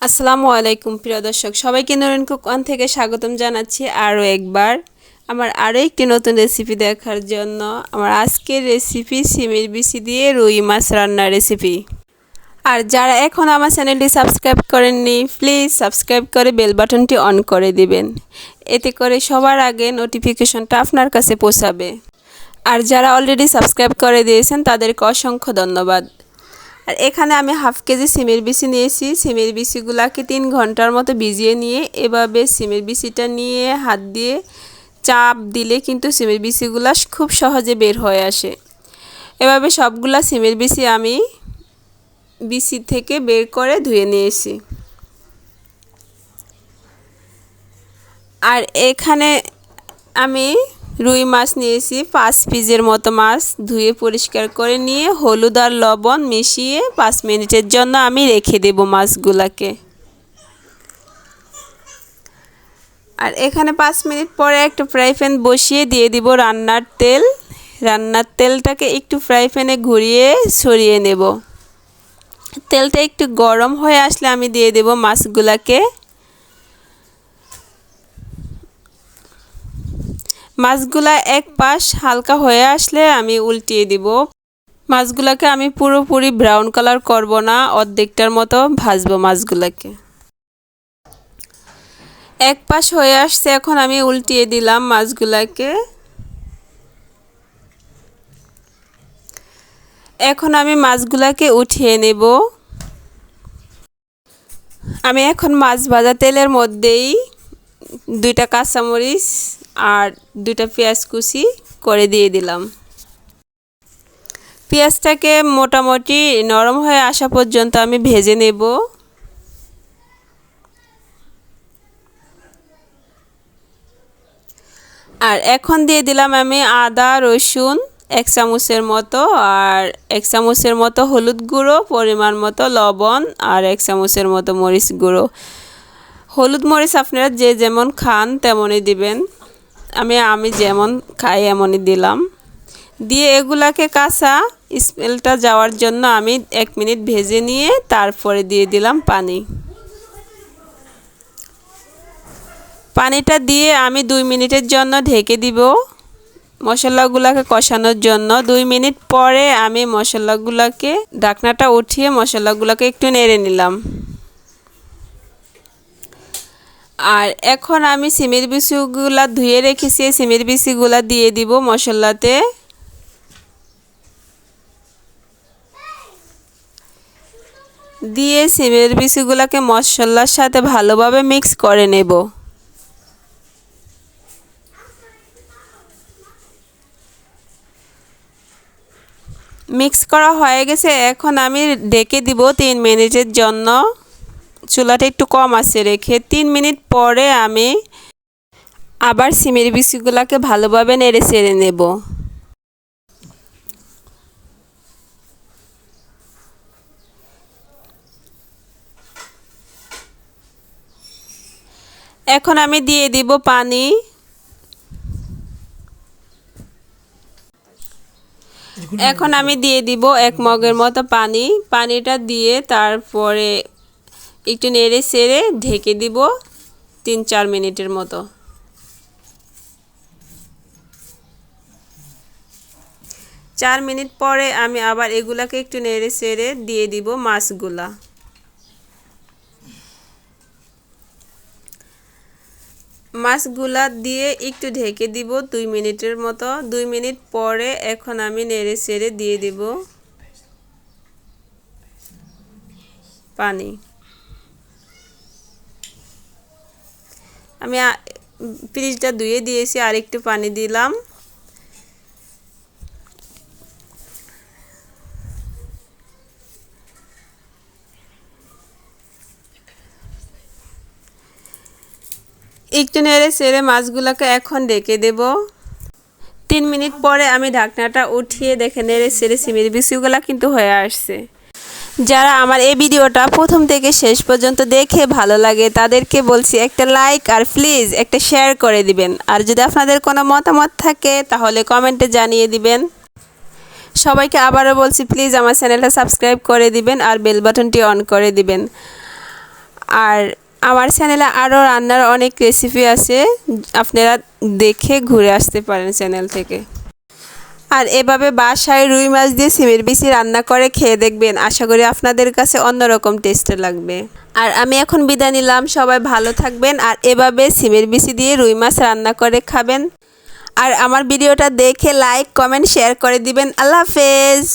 আসসালামু আলাইকুম, প্রিয় দর্শক। সবাইকে নরেন কুক ওয়ান থেকে স্বাগতম জানাচ্ছি আরও একবার। আমার আরও একটি নতুন রেসিপি দেখার জন্য আমার আজকের রেসিপি সিমের বিচি দিয়ে রুই মাছ রান্নার রেসিপি আর যারা এখন আমার চ্যানেলটি সাবস্ক্রাইব করেননি প্লিজ সাবস্ক্রাইব করে বেল বাটনটি অন করে দিবেন। এতে করে সবার আগে নোটিফিকেশনটা আপনার কাছে পৌঁছাবে। আর যারা অলরেডি সাবস্ক্রাইব করে দিয়েছেন, তাদেরকে অসংখ্য ধন্যবাদ। আর এখানে আমি হাফ কেজি সিমের বিচি নিয়েছি। সিমের বিচিগুলাকে তিন ঘণ্টার মতো ভিজিয়ে নিয়ে এভাবে সিমের বিচিটা নিয়ে হাত দিয়ে চাপ দিলে কিন্তু সিমের বিচিগুলা খুব সহজে বের হয়ে আসে। এভাবে সবগুলা সিমের বিচি আমি বিচি থেকে বের করে ধুয়ে নিয়েছি। আর এখানে আমি রুই মাছ নিয়েছি, পাঁচ পিসের মতো মাছ ধুয়ে পরিষ্কার করে নিয়ে, হলুদ আর লবণ মিশিয়ে পাঁচ মিনিটের জন্য আমি রেখে দেব মাছগুলাকে। আর এখানে পাঁচ মিনিট পরে একটা ফ্রাই প্যান বসিয়ে দিয়ে দিব রান্নার তেল। রান্নার তেলটাকে একটু ফ্রাই প্যানে ঘুরিয়ে সরিয়ে নেব। তেলটা একটু গরম হয়ে আসলে আমি দিয়ে দেব মাছগুলাকে। মাছগুলা এক পাশ হালকা হয়ে আসলে আমি উল্টিয়ে দিব। মাছগুলাকে আমি পুরোপুরি ব্রাউন কালার করব না, অর্ধেকটার মতো ভাজবো মাছগুলাকে। এক পাশ হয়ে আসছে, এখন আমি উল্টিয়ে দিলাম মাছগুলাকে। এখন আমি মাছগুলাকে উঠিয়ে নেব। আমি এখন মাছ ভাজা তেলের মধ্যেই দুইটা কাঁচামরিচ আর দুইটা পেঁয়াজ কুচি করে দিয়ে দিলাম। পেঁয়াজটাকে মোটামুটি নরম হয়ে আসা পর্যন্ত আমি ভেজে নেব। আর এখন দিয়ে দিলাম আমি আদা, রসুন এক চামচের মতো আর এক চামচের মতো হলুদ গুঁড়ো, পরিমাণ মতো লবণ আর এক চামচের মতো মরিচ গুঁড়ো। হলুদ মরিচ আপনারা যে যেমন খান তেমনই দিবেন। আমি আমি যেমন খাই এমনই দিলাম। দিয়ে এগুলাকে কাঁচা স্মেলটা যাওয়ার জন্য আমি এক মিনিট ভেজে নিয়ে তারপরে দিয়ে দিলাম পানি। পানিটা দিয়ে আমি দুই মিনিটের জন্য ঢেকে দিব মশলাগুলোকে কষানোর জন্য। দুই মিনিট পরে আমি মশলাগুলোকে, ঢাকনাটা উঠিয়ে মশলাগুলোকে একটু নেড়ে নিলাম। আর এখন আমি সিমের বিচিগুলা ধুয়ে রেখেছি সিমের বিচিগুলা দিয়ে দিব মশলাতে। দিয়ে সিমের বিচিগুলাকে মশলার সাথে ভালোভাবে মিক্স করে নেব। মিক্স করা হয়ে গেছে, এখন আমি ডেকে দিব তিন মিনিটের জন্য। চুলাটা একটু কম আছে রেখে তিন মিনিট পরে আমি আবার সিমের বিচিগুলোকে ভালোভাবে নেড়ে চেড়ে নেব। এখন আমি দিয়ে দিব পানি। এখন আমি দিয়ে দিব এক মগের মতো পানি। পানিটা দিয়ে তারপরে একটু নেড়ে সেড়ে ঢেকে দিব তিন চার মিনিটের মতো। চার মিনিট পরে আমি আবার এগুলাকে একটু নেড়ে সেড়ে দিয়ে দিব মাছগুলা। মাছগুলা দিয়ে একটু ঢেকে দিব দুই মিনিটের মতো। দুই মিনিট পরে এখন আমি নেড়ে সেড়ে দিয়ে দিব পানি। আমি ফ্রিজটা ধুয়ে দিয়েছি আর একটু পানি দিলাম। একটু নেড়ে সেড়ে মাছগুলোকে এখন ডেকে দেব। তিন মিনিট পরে আমি ঢাকনাটা উঠিয়ে দেখে নেড়ে সেড়ে সিমের বিচিগুলো কিন্তু হয়ে আসছে। যারা আমার এই ভিডিওটা প্রথম থেকে শেষ পর্যন্ত দেখে ভালো লাগে, তাদেরকে বলছি একটা লাইক আর প্লিজ একটা শেয়ার করে দিবেন। আর যদি আপনাদের কোনো মতামত থাকে, তাহলে কমেন্টে জানিয়ে দিবেন। সবাইকে আবারও বলছি প্লিজ আমার চ্যানেলটা সাবস্ক্রাইব করে দিবেন আর বেল বাটনটি অন করে দিবেন। আর আমার চ্যানেলে আরও রান্নার অনেক রেসিপি আছে, আপনারা দেখে ঘুরে আসতে পারেন চ্যানেল থেকে। আর এভাবে বাসায় রুই মাছ দিয়ে সিমের বিচি রান্না করে খেয়ে দেখবেন। আশা করি আপনাদের কাছে অন্যরকম টেস্টে লাগবে। আর আমি এখন বিদায় নিলাম। সবাই ভালো থাকবেন আর এভাবে সিমের বিচি দিয়ে রুই মাছ রান্না করে খাবেন। আর আমার ভিডিওটা দেখে লাইক কমেন্ট শেয়ার করে দিবেন। আল্লাহ হাফেজ।